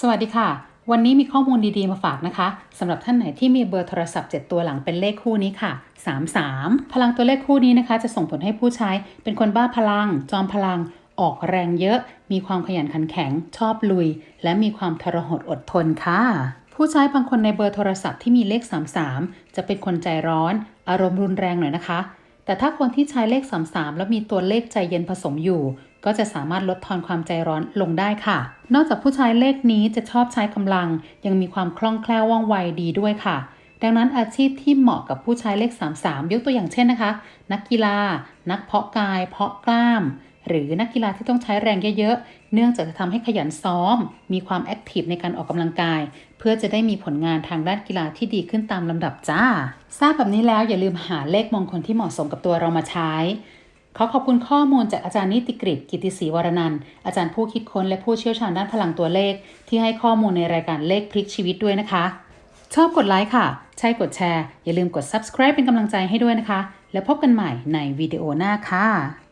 สวัสดีค่ะ วันนี้มีข้อมูลดีๆมาฝากนะคะสำหรับท่านไหนที่มีเบอร์โทรศัพท์ 7 ตัวหลังเป็นเลขคู่นี้ค่ะ 33 พลังตัวเลขคู่นี้นะคะ จะส่งผลให้ผู้ใช้เป็นคนบ้าพลัง จอมพลัง ออกแรงเยอะ มีความขยันขันแข็ง ชอบลุย และมีความทรหดอดทนค่ะ ผู้ใช้บางคนในเบอร์โทรศัพท์ที่มีเลข 33 จะเป็นคนใจร้อน อารมณ์รุนแรงหน่อยนะคะ แต่ถ้าคนที่ใช้เลข 33 แล้วมีตัวเลขใจเย็นผสมอยู่ ก็จะสามารถลดทอนความใจร้อนลงได้ค่ะ นอกจากผู้ใช้เลขนี้จะชอบใช้กำลัง ยังมีความคล่องแคล่วว่องไวดีด้วยค่ะ ดังนั้นอาชีพที่เหมาะกับผู้ใช้เลข 33 ยกตัวอย่างเช่นนะคะ นักกีฬา นักเพาะกาย เพาะกล้าม หรือนักกีฬาที่ต้องใช้แรงเยอะๆ เนื่องจากจะทำให้ขยันซ้อม มีความแอคทีฟในการออกกำลังกาย เพื่อจะได้มีผลงานทางด้านกีฬาที่ดีขึ้นตามลำดับจ้า ทราบแบบนี้แล้วอย่าลืมหาเลขมงคลที่เหมาะสมกับตัวเรามาใช้ ขอขอบคุณข้อมูลจากอาจารย์นิติกฤตกิติศรีวรนันท์อาจารย์ผู้คิดค้นและผู้เชี่ยวชาญด้านพลังตัวเลข ที่ให้ข้อมูลในรายการเลขพลิกชีวิตด้วยนะคะ ชอบกดไลค์ค่ะ ใช่กดแชร์ อย่าลืมกด subscribe เป็นกำลังใจให้ด้วยนะคะ แล้วพบกันใหม่ในวิดีโอหน้าค่ะ